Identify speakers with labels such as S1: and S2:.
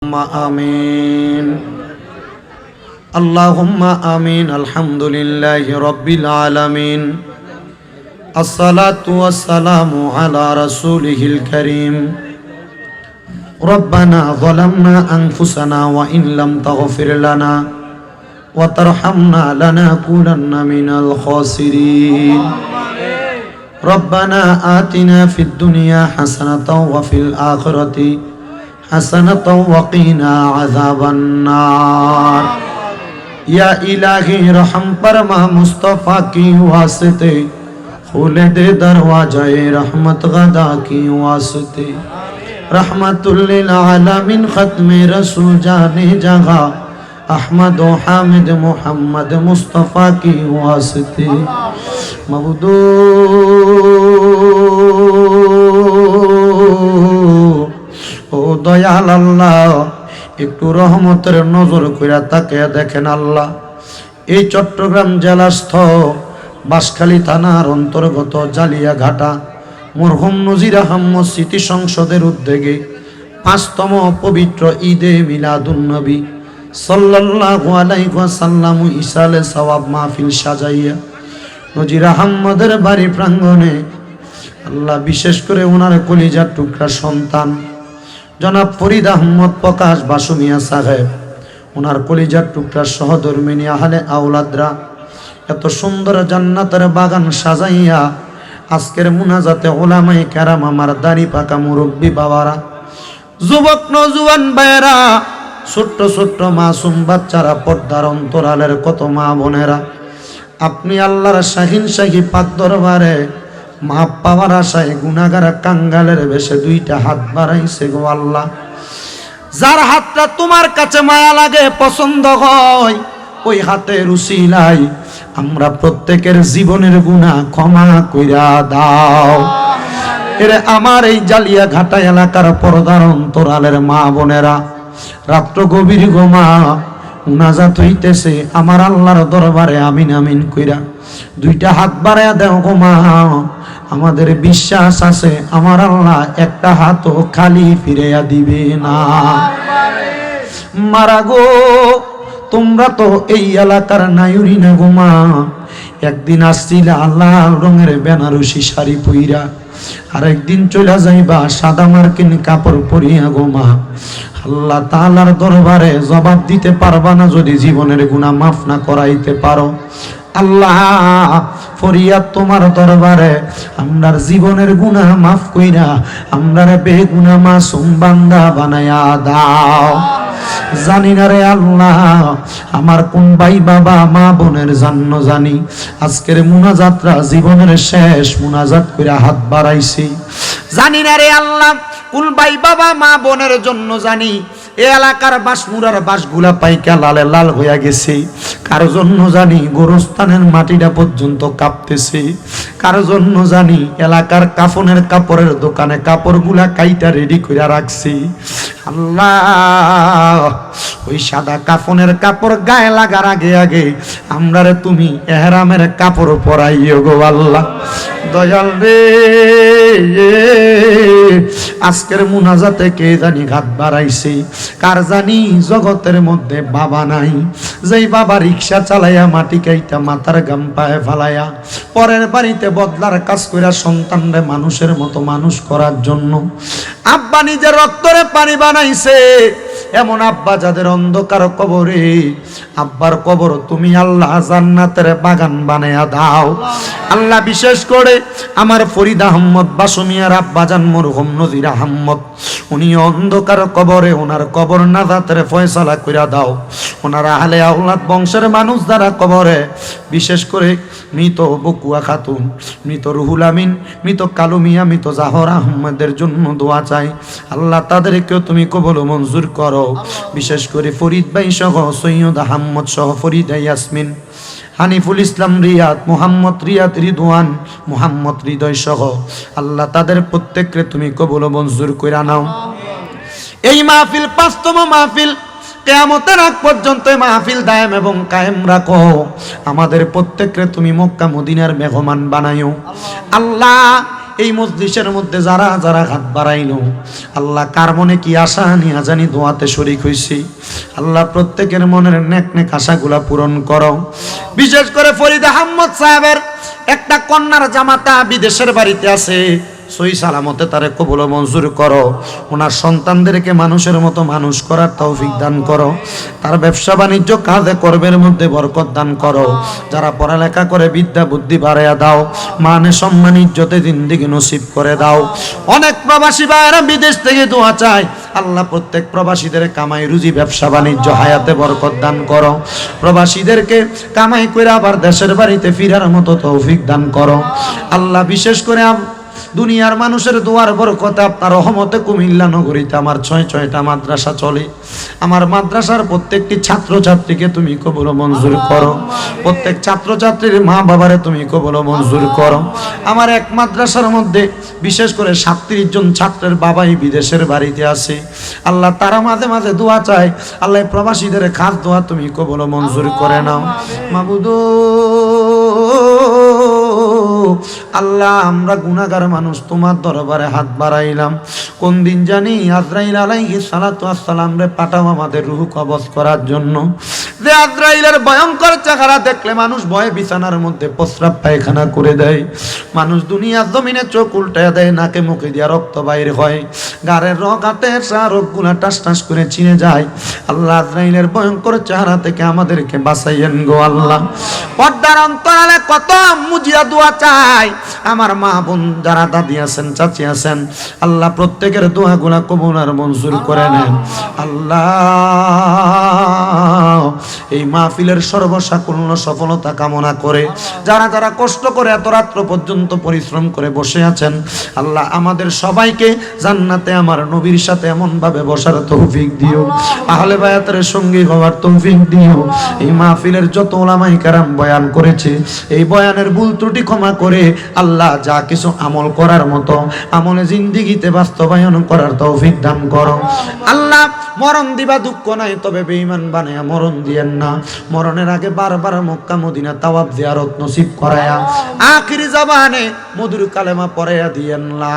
S1: اللهم آمين اللهم آمين الحمد لله رب العالمين الصلاة والسلام على رسوله الكريم ربنا ظلمنا أنفسنا وإن لم تغفر لنا وترحمنا لنكونن من الخاسرين ربنا آتنا في الدنيا حسنة وفي الآخرة حسنة وقنا عذاب النار. یا الہی رحم فرما مصطفیٰ کی واسطے، کھولے دے دروازہ رحمت غدا کی واسطے. رحمت للعالمین ختم رسول جانے جگہ، احمد و حامد محمد مصطفیٰ کی واسطے. مبدو আল্লাহ। একটু রহমতের নজর কইরা তাকে দেখেন আল্লাহ। এই চট্টগ্রাম জেলাস্থ বাঁশখালী থানার অন্তর্গত জালিয়াঘাটা, মরহুম নজির আহম্মদ স্মৃতি সংসদের উদ্যোগে পাঁচতম পবিত্র ঈদে মিলাদুন্নবী ওয়াসাল্লাম ইসালে সওয়াব মাহফিল সাজাইয়া নজির আহম্মদের বাড়ি প্রাঙ্গণে আল্লাহ বিশেষ করে ওনার কলিজার টুকরা সন্তান জনাব ফরিদ আহমদ প্রকাশ বাসুমিয়া সাহেব ওনার কলিজার টুকরা সহধর্মিনী আহলে আউলাদরা এত সুন্দর জান্নাতের বাগান সাজাইয়া আজকের মুনাজাতে ওলামাই কেরাম আমার দাড়ি পাকা মুরব্বী বাবারা, যুবক নজুয়ান ভাইয়েরা, ছোট্ট ছোট্ট মাসুম বাচ্চারা পর্দার অন্তরালের কত মা বোনেরা, আপনি আল্লাহর শাহিন শাহী পাক দরবারে মাপ পাওয়ার আশায় গুনাগার কাঙ্গালের বেশে দুইটা হাত বাড়াইছে গো আল্লাহ। যার হাতটা তোমার কাছে মায়া লাগে, পছন্দ হয়, ওই হাতে রুসিলাই আমরা প্রত্যেকের জীবনের গুণা ক্ষমা কইরা দাও। এরে আমার এই জালিয়া ঘাটা এলাকার পরদার অন্তরালের মা বোনেরা, রাত্র গভীর গোমা উনাজাত হইতেছে আমার আল্লাহর দরবারে আমিন আমিন কইরা। দুইটা হাত বাড়াইয়া দেও গো মা। আমাদের বিশ্বাস আছে, আমার আল্লাহ একটা হাতও খালি ফিরাইয়া দিবে না। মারা গো, তোমরা তো এই এলাকার নায়ুরি না গো মা। একদিন আসছিলা আল্লাহ রঙের বেনারসি শাড়ি পইরা আর একদিন চলে যাইবা সাদা মার্কিন কাপড় পরিয়া গো মা। আল্লাহ তাআলার দরবারে জবাব দিতে পারবা না যদি জীবনের গুনাহ মাফ না করাইতে পারো। আল্লাহ, ফরিয়াদ তোমার দরবারে, আমরার জীবনের গুনাহ মাফ কইরা, আমরার বেগুনা মাসুম বান্দা বানায়া দাও। জানি না রে আল্লাহ, আমার কোন ভাই বাবা, মা বোনের জান্ন জানি, আজকের মুনাজাতরা জীবনের শেষ মুনাজাত করে হাত বাড়াইছি। জানি না রে আল্লাহ, কোন ভাই বাবা, মা বোনের জন্য জানি এ এলাকার বাঁশমুরার বাঁশগুলা পাইকা লালে লাল হইয়া গেছে। কারও জন্য জানি গোরস্থানের মাটিটা পর্যন্ত কাঁপতেছে। কারও জন্য জানি এলাকার কাফনের কাপড়ের দোকানে কাপড়গুলা কাইটা রেডি করে রাখছি। আল্লাহ, ওই সাদা কাফনের কাপড় গায়ে লাগার আগে আগে আমরারে তুমি এহরামের কাপড় পরাইও গো আল্লাহ। দয়াল রে। আজকের মুনাজাতে কে জানি ঘাত বাড়াইছে? কার জানি জগতের মধ্যে বাবা নাই? যেই বাবা রিক্সা চালাইয়া মাটি কাইটা মাথার গাম পায়ে ফালাইয়া পরের বাড়িতে বদলার কাজ কইরা সন্তানরে মানুষের মতো মানুষ করার জন্য আব্বা নিজের রক্তরে পানি বানাইছে। এমন আব্বা যাদের অন্ধকার কবরে, আব্বার কবর তুমি আল্লাহ জান্নাতের বাগান বানায়া দাও। আল্লাহ বিশেষ করে আমার ফরিদ আহম্মদ বাসমিয়ার আব্বাজান মরহুম নজির আহম্মদ উনি অন্ধকার কবরে ওনার কবর না নাজাতের ফয়সালা কইরা দাও। ওনার আহলে আউলাদ বংশের মানুষ দ্বারা কবরে, বিশেষ করে মৃত বকুয়া খাতুন, মৃত রুহুল আমিন, মৃত কালু মিয়া, মৃত জাহর আহমদের জন্য দোয়া চাই। আল্লাহ তাদেরকেও তুমি কবল মঞ্জুর করো। বিশেষ করে ফরিদ ভাই সহ, সৈয়দ আহম্মদ সহ, ফরিদা ইয়াসমিন, হানিফুল ইসলাম, রিয়াদ, মোহাম্মদ রিয়াদ রিদওয়ান, মোহাম্মদ হৃদয় সহ। আল্লাহ তাদের প্রত্যেককে তুমি কবল মঞ্জুর কইরা নাও। এই মাহফিল পাঁচতম মাহফিল। কেয়ামতের আগ পর্যন্ত মাহফিল দায়েম এবং কায়েম রাখো। আমাদের প্রত্যেককে তুমি মক্কা, মদিনার মেহমান বানাইও। আল্লাহ এই মজলিসের মধ্যে যারা যারা হাত বাড়াইল, আল্লাহ কার মনে কি আশা নিয়ে জানি দোয়াতে শরিক হয়েছি আল্লাহ প্রত্যেকের মনের নেক নেক আশাগুলা পূরণ কর। বিশেষ করে ফরিদ আহমদ সাহেবের একটা কন্যার জামাতা বিদেশের বাড়িতে আছে। সই সালামতে তারে কবুল মঞ্জুর করো। ওনার সন্তানদেরকে মানুষের মতো মানুষ করার তৌফিক দান করো। তার ব্যবসা বাণিজ্য, কাজে, কর্মের মধ্যে বরকত দান করো। যারা পড়ালেখা করে বিদ্যা, বুদ্ধি বাড়াইয়া দাও। মানে সম্মান, ইজ্জতে দিকে নসিব করে দাও। অনেক প্রবাসী ভাইয়েরা বিদেশ থেকে দোয়া চায়। আল্লাহ প্রত্যেক প্রবাসীদের কামাই, রুজি, ব্যবসা, বাণিজ্য, হায়াতে বরকত দান করো। প্রবাসীদেরকে কামাই করে আবার দেশের বাড়িতে ফিরার মতো তৌফিক দান করো। আল্লাহ বিশেষ করে দুনিয়ার মানুষের দোয়ার বরকত আপনার রহমতে কুমিল্লা নগরীতে আমার ছয় ছয়টা মাদ্রাসা চলে। আমার মাদ্রাসার প্রত্যেকটি ছাত্রছাত্রীকে তুমি কবল মঞ্জুর করো। প্রত্যেক ছাত্রছাত্রীর মা বাবারে তুমি কবল মঞ্জুর করো। আমার এক মাদ্রাসার মধ্যে বিশেষ করে সাতত্রিশ জন ছাত্রের বাবাই বিদেশের বাড়িতে আছে। আল্লাহ তারা মাঝে মাঝে দোয়া চায় আল্লাহ প্রবাসীদের খাস দোয়া তুমি কবল মঞ্জুর করে নাও। মাবুদো আল্লাহ, আমরা গুণাগার মানুষ, তোমার দরবারে হাত বাড়াইলাম। কোন দিন জানি আজরাইল আলাইহি সালাতু আসসালাম রে পাঠাও আমাদের রুহ কবজ করার জন্য। যে আজরাইলের ভয়ঙ্কর চেহারা দেখলে মানুষ ভয়ে বিছানার মধ্যে প্রস্রাব পায়খানা করে দেয়। মানুষ দুনিয়ার জমিনে চোখ উল্টায় দেয়, নাকে মুখে দিয়া রক্ত বাইর হয়। গাড়ের হাতে রোগগুলা টাস টাস করে চিনে যায়। আল্লাহ আজরাইলের ভয়ঙ্কর চেহারা থেকে আমাদেরকে বাঁচাইয়েন গো আল্লাহ। পর্দার অন্তরালে কত মুজিয়া দোয়া চাই। আমার মা বোন যারা দাদি আছেন চাচি আছেন আল্লাহ প্রত্যেকের দোয়াগুলা কবুল আর মঞ্জুর করে নেন। আল্লাহ এই মাহফিলের সর্বসাকুল্য সফলতা কামনা করে যারা যারা কষ্ট করে এত রাত্র পর্যন্ত পরিশ্রম করে বসে আছেন আল্লাহ আমাদের সবাইকে জান্নাতে আমার নবীর সাথে এমন ভাবে বসার তৌফিক দিও। আহলে বায়াতের সঙ্গী হওয়ার তৌফিক দিও। এই মাহফিলের যত ওলামাই কারাম বয়ান করেছে, এই বয়ানের ভুল ত্রুটি ক্ষমা করে আল্লাহ যা কিছু আমল করার মতো, আমলে জিন্দিগিতে বাস্তবায়ন করার তৌফিক দান করো। আল্লাহ, মরণ দিবা দুঃখ নাই, তবে বেঈমান বানায়া মরণ দিয়েন না। মরণের আগে বারবার মক্কা, মদিনা তাওয়াব জিয়ারত নসিব করায়া, আখিরি জবানে মধুর কালেমা পড়াইয়া দিয়েন, লা